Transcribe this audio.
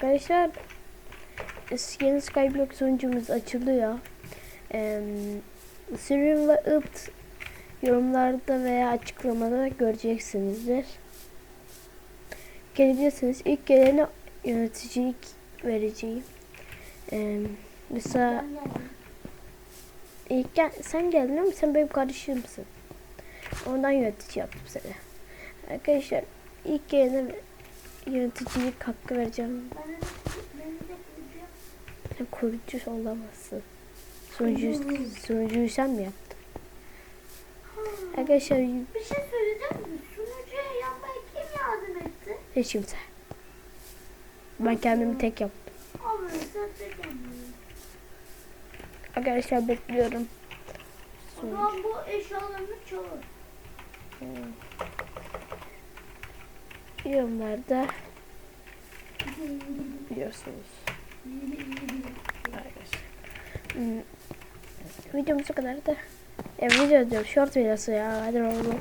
Arkadaşlar yeni Skyblock sunucumuz açılıyor. Ee, Sürüm ve ıpt yorumlarda veya açıklamada göreceksinizdir. Gelebilirsiniz. İlk gelene yöneticilik vereceğim. Ee, mesela ilk gel, sen geldin ama sen benim kardeşimsin. Ondan yönetici yaptım seni. Arkadaşlar ilk gelene yöneticilik hakkı vereceğim. Sen kurucu olamazsın. Sunucu, mi yaptın? Arkadaşlar Bir şey söyleyeceğim mi? Sunucuya yapmaya kim yardım etti? hiç kimse. Ben kendimi tek yaptım. Arkadaşlar bekliyorum. O zaman bu eşyalarını çalır. Yorumlarda biliyorsunuz. Arkadaşlar. Hmm. Videomuz o kadar da. Ya video diyorum short videosu ya. Hadi oğlum.